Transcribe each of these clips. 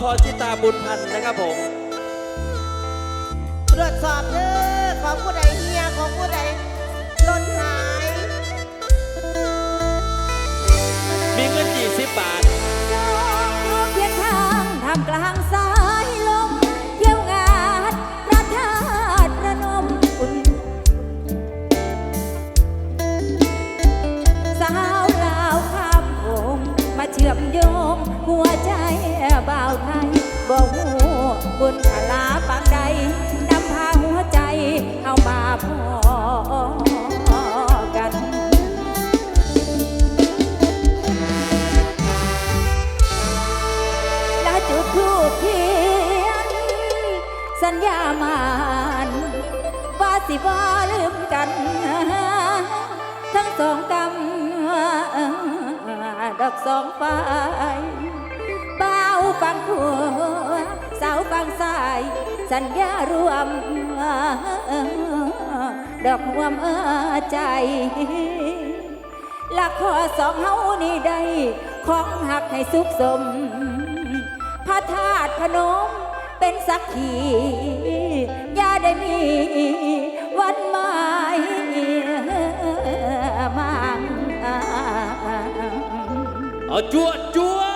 พรชิตาบุญพันธ์นะครับผมตรวจสอบเด้อของผู้ใดเฮียของผู้ใดหล่นหาย มีเงิน20บาทยองรวมเพียงทางทำกลางสา บ่าวไทยบอกหูบุญพลาปางใดนำพาหัวใจเข้ามาพอกันและจุดทูบเทียนสัญญามานว่าสิบ่ลืมกัน ทั้งสองกำดอกสองฝ่า ฟังผัวสาวฟังสาย สัญญารวม ดอกหวมเออใจลักขอสองเฮานี่ได้ของหักให้สุขสม พระธาตุพนมเป็นสักขีอย่าได้มีวันหมายมั่งเอาจวดจวด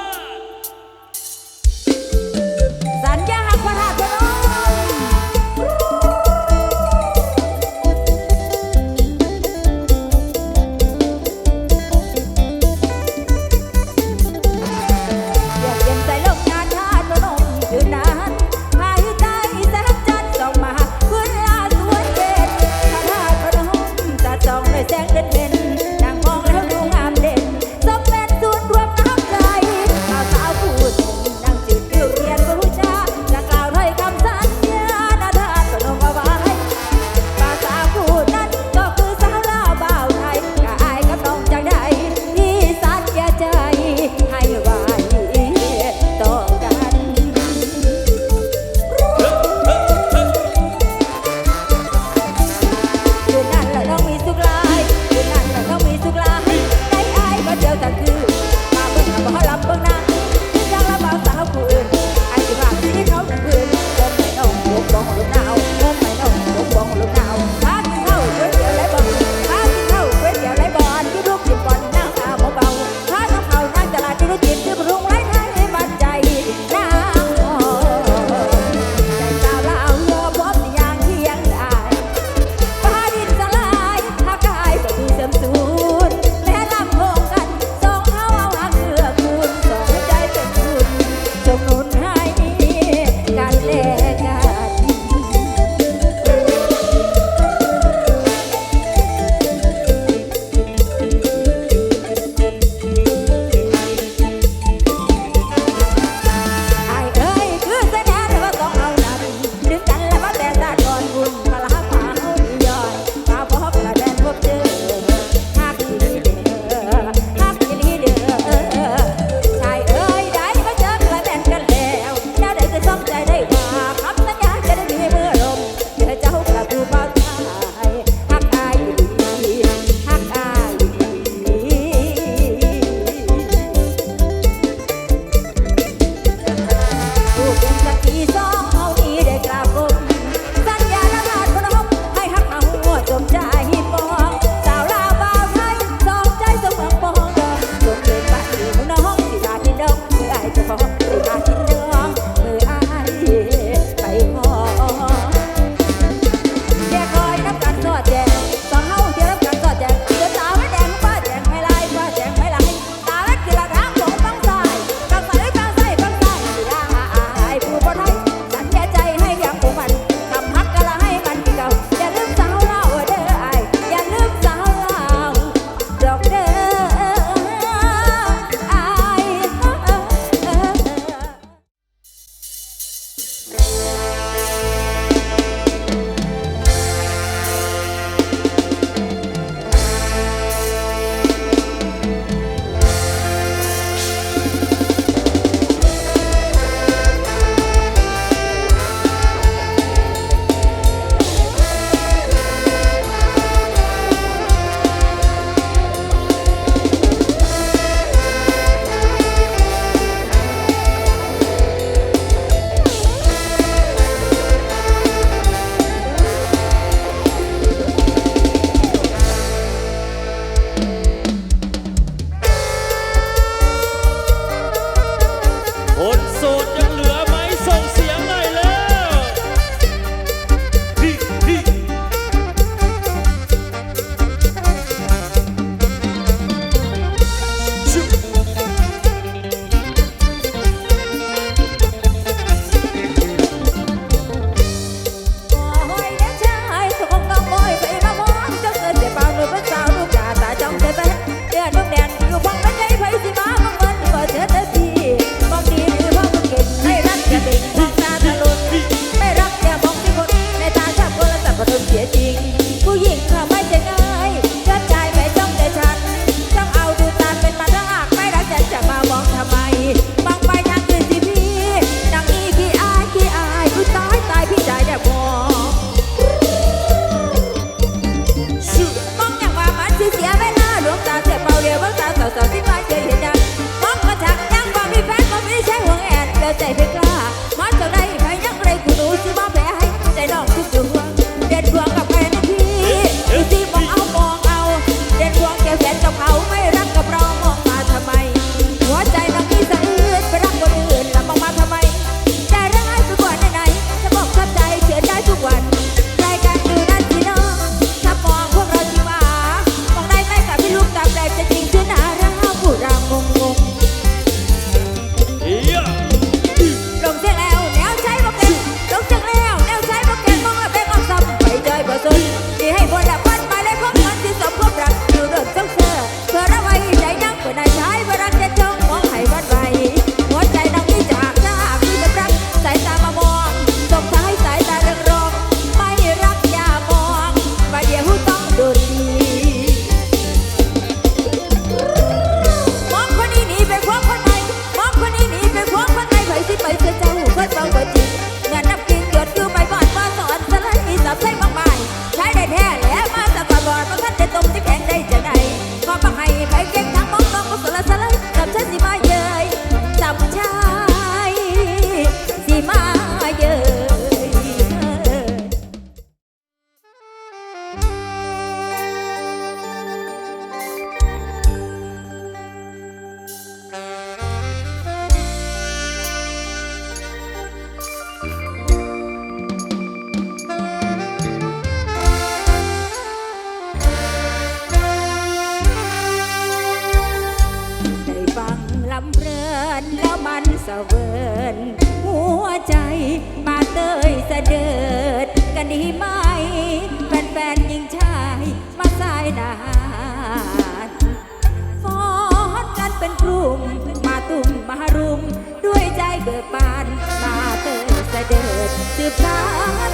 heart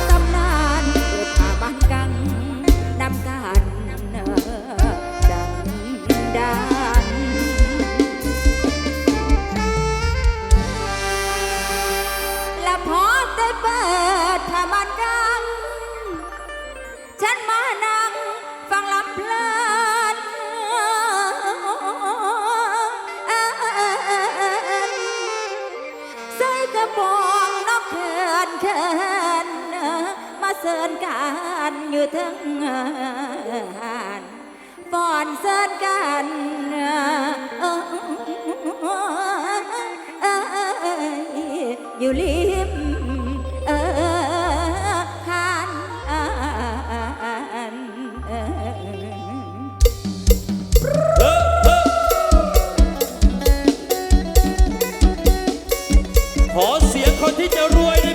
ขอเสียงคนที่จะรวยใน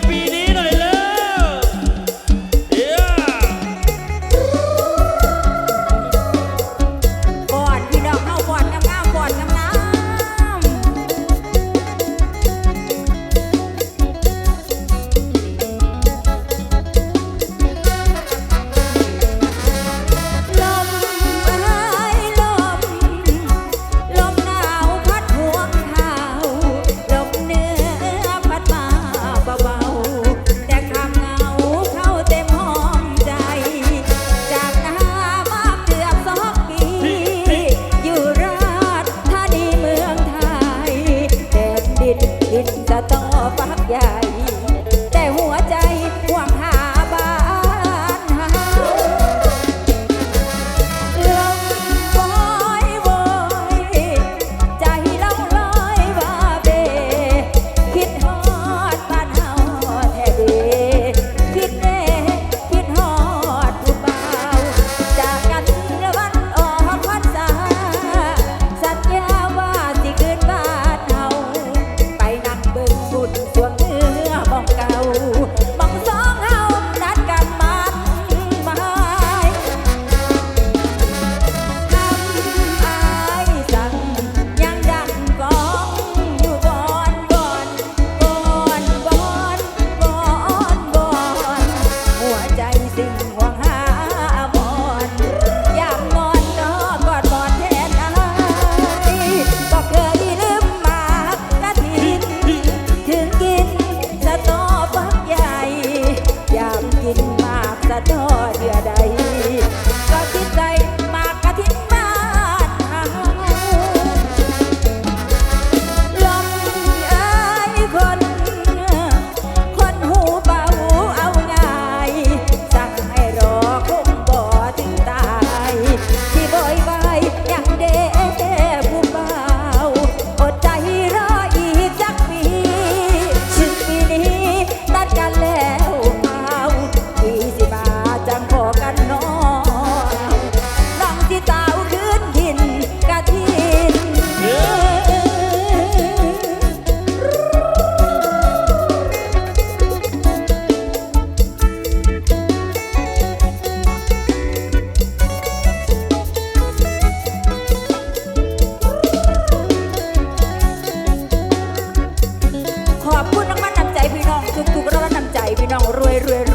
y.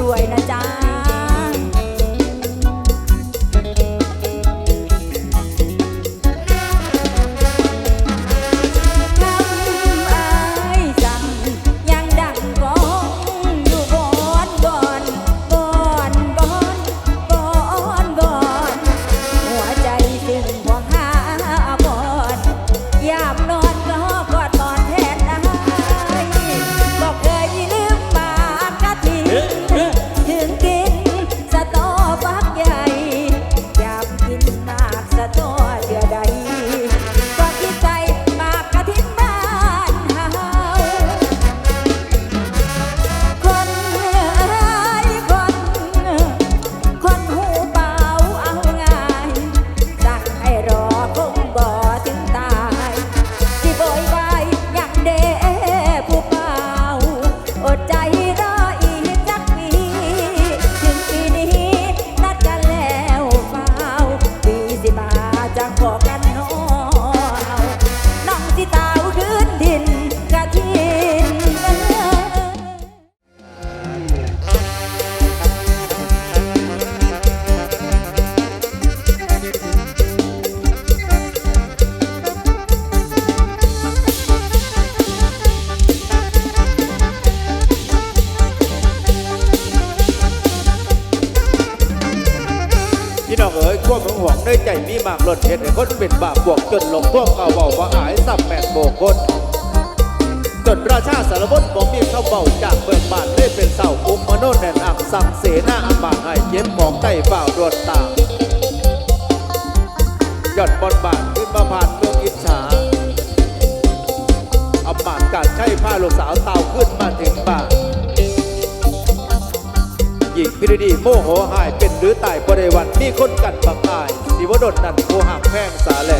ลูกสาวเต่าขึ้นมาถึงบ้านหญิงพิรดีโมโหหายเป็นหรือตายบริวันมีคนกันบังอายสิวดดนั่นโคหักแพงสาแหล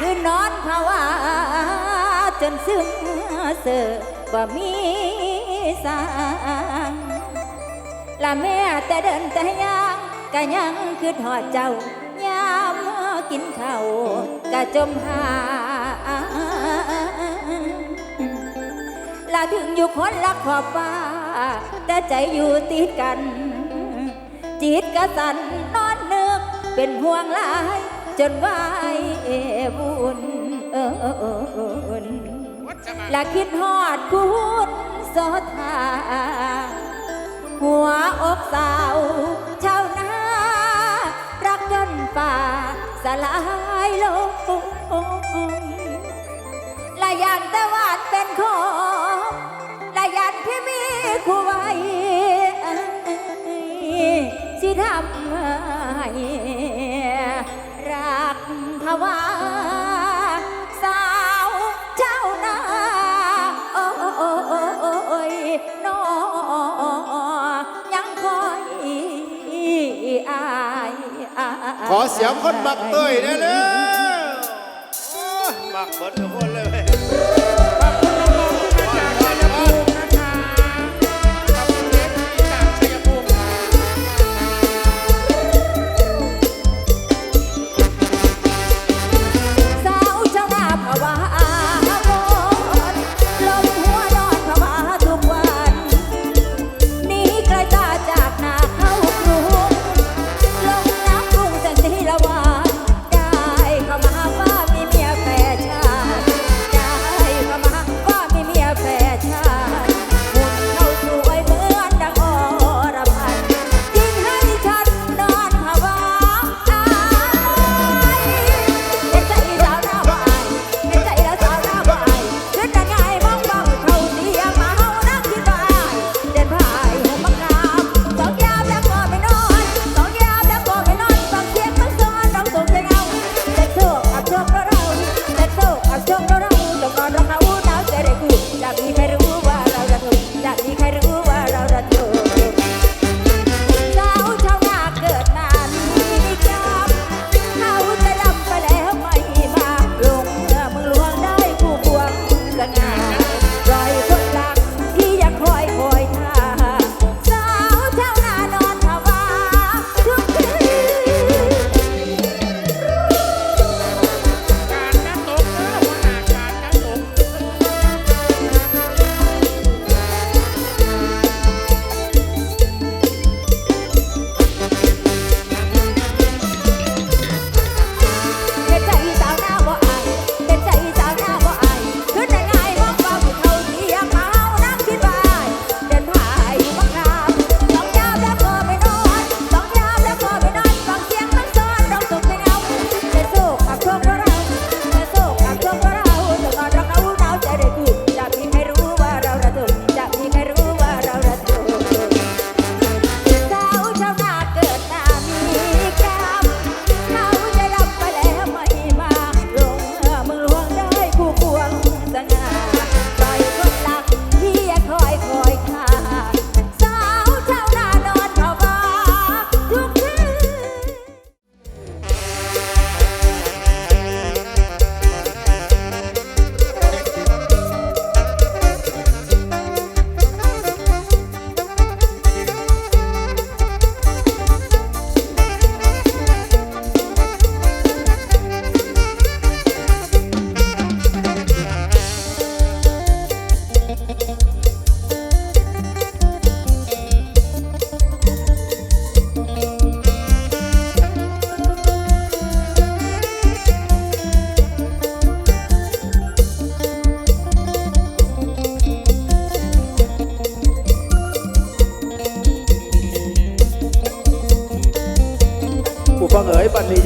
คือนอนภาวะจนซึมเสือบ่มีสางละแม่แต่เดินแต่ยังก็ยังคือหอดเจ้ายามกินข้าวก็จมหาลาถึงอยู่คนละขอบฟ้า แต่ใจอยู่ติดกัน จิตกระสั่นนอนนึกเป็นห่วงหลาย จนไหวบุญเออนและคิดหอดคุณสอทาหัวอกสาวชาวนารักจนป่าสลายลงและอย่างแต่ว่าาวาสาวเจ้านาโอ้ยนอยังคอยอาย ขอเสียงคนบักเตยแน่เลย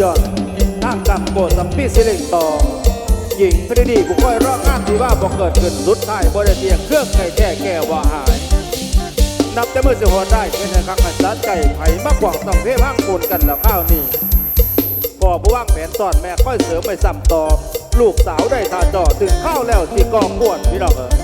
ยอดทางกับโกสัมพีสิริตอหญิงพริดีกูค่อยร้องอ้างที่ว่าบอกเกิดขึ้นรุดท้ายบริเตียงเครื่องไก่แก่แก่ว่าหาย นับแต่มือสิหัวได้แค่ในครั้งอันสันไก่ไผ่มากกว่าต้องเทพังโกนกันแล้วข้าวนี่พอผู้ว่างแผนตอนแม่ค่อยเสริมไปซ้ำตอลูกสาวได้ทาจอถึงข้าวแล้วที่กองกวนพี่น้อกเอ๋